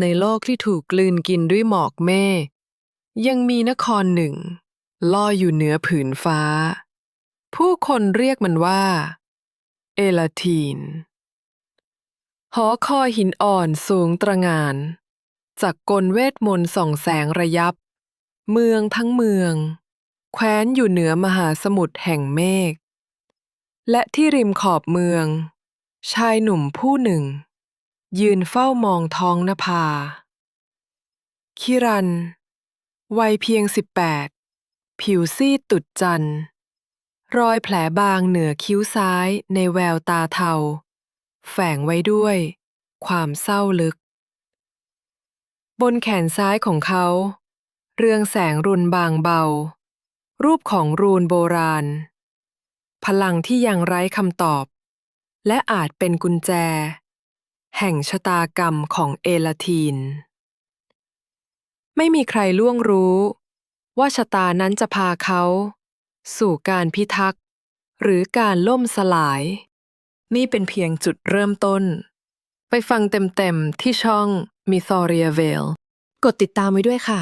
ในโลกที่ถูกกลืนกินด้วยหมอกเมฆยังมีนครหนึ่งลอยอยู่เหนือผืนฟ้า ผู้คนเรียกมันว่า เอลาทีน หอคอยหินอ่อนสูงตระงาน จากกลเวทมนต์ส่องแสงระยับ เมืองทั้งเมือง แคว้นอยู่เหนือมหาสมุทรแห่งเมฆ และที่ริมขอบเมือง ชายหนุ่มผู้หนึ่ง ยืนเฝ้ามองท้องนภา คิรัน วัยเพียงสิบแปด ผิวซีดตุดจันทร์รอยแผลบางเหนือคิ้วซ้ายในแววตาเทา แฝงไว้ด้วย ความเศร้าลึก บนแขนซ้ายของเขา เรืองแสงรุนบางเบา รูปของรูนโบราณ พลังที่ยังไร้คำตอบ และอาจเป็นกุญแจ แห่งชะตากรรมของเอลาทีน ไม่มีใครล่วงรู้ ว่าชะตานั้นจะพาเขา สู่การพิทักษ์ หรือการล่มสลาย นี่เป็นเพียงจุดเริ่มต้น ไปฟังเต็มๆที่ช่อง m y t h o r i a v a l e กดติดตามไว้ด้วยค่ะ